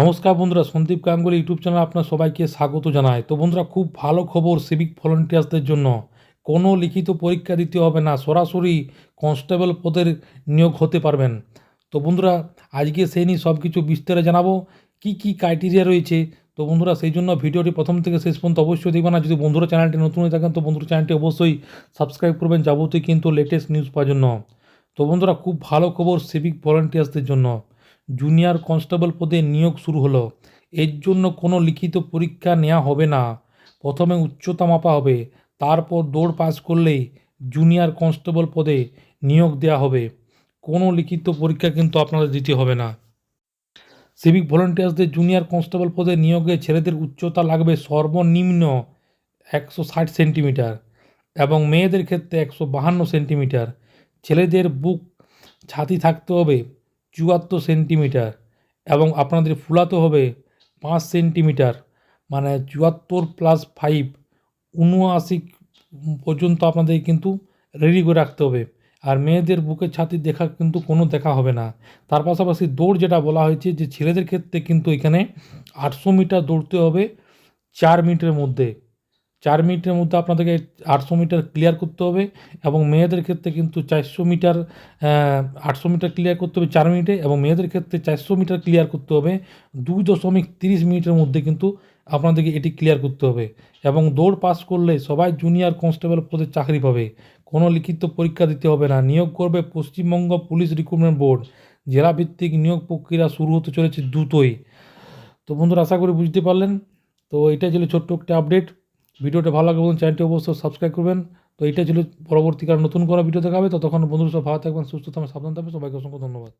নমস্কার বন্ধুরা, Sandeep Ganguly YouTube channel আপনার সবাইকে স্বাগত জানায় তো বন্ধুরা, খুব ভালো খবর সিভিক ভলেন্টিয়ার্সদের জন্য। কোনো লিখিত পরীক্ষা দিতে হবে না, সরাসরি কনস্টেবল পদের নিয়োগ হতে পারবেন। তো বন্ধুরা, আজকে সেই নিয়ে সব কিছু বিস্তারে জানাব, কি কি ক্রাইটেরিয়া রয়েছে। তো বন্ধুরা, সেই জন্য ভিডিওটি প্রথম থেকে শেষ পর্যন্ত অবশ্যই দেখবেন না যদি বন্ধুরা চ্যানেলটি নতুন হয়ে থাকেন, তো বন্ধুরা চ্যানেলটি অবশ্যই সাবস্ক্রাইব করবেন, যাবতীয় কিন্তু লেটেস্ট নিউজ পাওয়ার জন্য। তো বন্ধুরা, খুব ভালো খবর সিভিক ভলেন্টিয়ার্সদের জন্য। জুনিয়র কনস্টেবল পদে নিয়োগ শুরু হলো। এর জন্য কোনো লিখিত পরীক্ষা নেওয়া হবে না। প্রথমে উচ্চতা মাপা হবে, তারপর দৌড় পাস করলেই জুনিয়র কনস্টেবল পদে নিয়োগ দেওয়া হবে। কোনো লিখিত পরীক্ষা কিন্তু আপনাদের দিতে হবে না। সিভিক ভলেন্টিয়ার্সদের জুনিয়র কনস্টেবল পদে নিয়োগে ছেলেদের উচ্চতা লাগবে সর্বনিম্ন একশো ষাট সেন্টিমিটার এবং মেয়েদের ক্ষেত্রে একশো বাহান্ন সেন্টিমিটার। ছেলেদের বুক ছাতি থাকতে হবে চুয়াত্তর সেন্টিমিটার এবং আপনাদের ফুলাতে হবে পাঁচ সেন্টিমিটার। মানে চুয়াত্তর প্লাস ফাইভ উনআশি পর্যন্ত আপনাদের কিন্তু রেডি করে রাখতে হবে। আর মেয়েদের বুকের ছাতি দেখা কিন্তু কোনো দেখা হবে না। তার পাশাপাশি দৌড় যেটা বলা হয়েছে যে ছেলেদের ক্ষেত্রে কিন্তু এখানে আটশো মিটার দৌড়তে হবে চার মিনিটের মধ্যে। চার মিনিটের মধ্যে আপনাদেরকে আটশো মিটার ক্লিয়ার করতে হবে এবং মেয়েদের ক্ষেত্রে কিন্তু চারশো মিটার আটশো মিটার ক্লিয়ার করতে হবে চার মিনিটে এবং মেয়েদের ক্ষেত্রে চারশো মিটার ক্লিয়ার করতে হবে দুই দশমিক তিরিশ মিনিটের মধ্যে কিন্তু আপনাদেরকে এটি ক্লিয়ার করতে হবে এবং দৌড় পাস করলে সবাই জুনিয়র কনস্টেবল পদে চাকরি পাবে। কোনো লিখিত পরীক্ষা দিতে হবে না। নিয়োগ করবে পশ্চিমবঙ্গ পুলিশ রিক্রুটমেন্ট বোর্ড জেলাভিত্তিক নিয়োগ প্রক্রিয়া শুরু হতে চলেছে দ্রুতই। তো বন্ধুরা, আশা করি বুঝতে পারলেন। তো এটা ছিল ছোট্ট একটা আপডেট ভিডিওটা ভালো লাগে বলুন, চ্যানেলটি অবশ্যই সাবস্ক্রাইব করবেন। তো এটা ছিল পরবর্তীকার নতুন করা ভিডিও দেখাবে। ততক্ষণ বন্ধুরা সব ভালো থাকবেন, সুস্থ থাকবেন, সাবধান থাকবেন। সবাইকে অসংখ্য ধন্যবাদ।